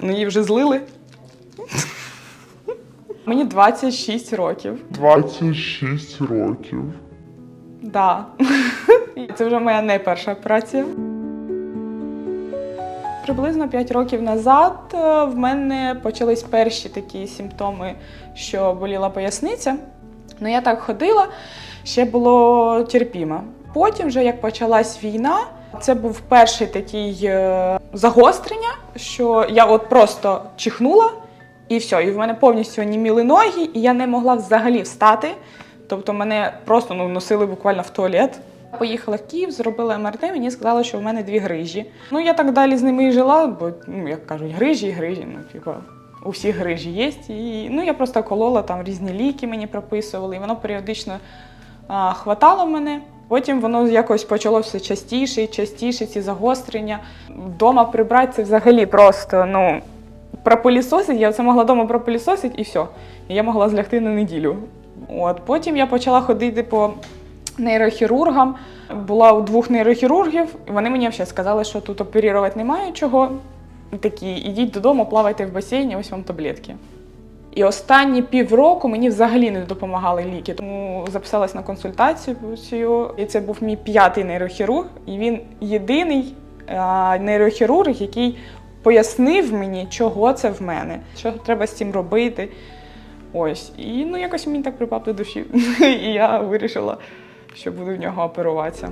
Ну, її вже злили. Мені 26 років. 26 років. Да. Це вже моя не перша операція. Приблизно 5 років назад е, в мене почались перші такі симптоми, що боліла поясниця. Ну, я так ходила, ще було терпімо. Потім, вже як почалась війна, це був перший такий е, загострення, що я от просто чихнула, і все, і в мене повністю оніміли ноги, і я не могла взагалі встати. Тобто мене просто ну, носили буквально в туалет. Поїхала в Київ, зробила МРТ, мені сказали, що в мене дві грижі. Ну я так далі з ними і жила, бо ну як кажуть, грижі грижі. Ну, типу, у всіх грижі є. І ну я просто колола там різні ліки мені прописували, і воно періодично а, хватало мене. Потім воно якось почало все частіше і частіше, ці загострення. Вдома прибрати це взагалі просто ну, пропилісосить. Я це могла вдома пропилісосити і все. І я могла злягти на неділю. От. Потім я почала ходити по нейрохірургам. Була у двох нейрохірургів, і вони мені взагалі сказали, що тут оперувати немає чого. Такі, ідіть додому, плавайте в басейні, ось вам таблетки. І останні півроку мені взагалі не допомагали ліки. Тому записалась на консультацію. І це був мій п'ятий нейрохірург, і він єдиний нейрохірург, який пояснив мені, чого це в мене, що треба з цим робити. Ось. І ну якось мені так припав до душі. І я вирішила, що буду в нього оперуватися.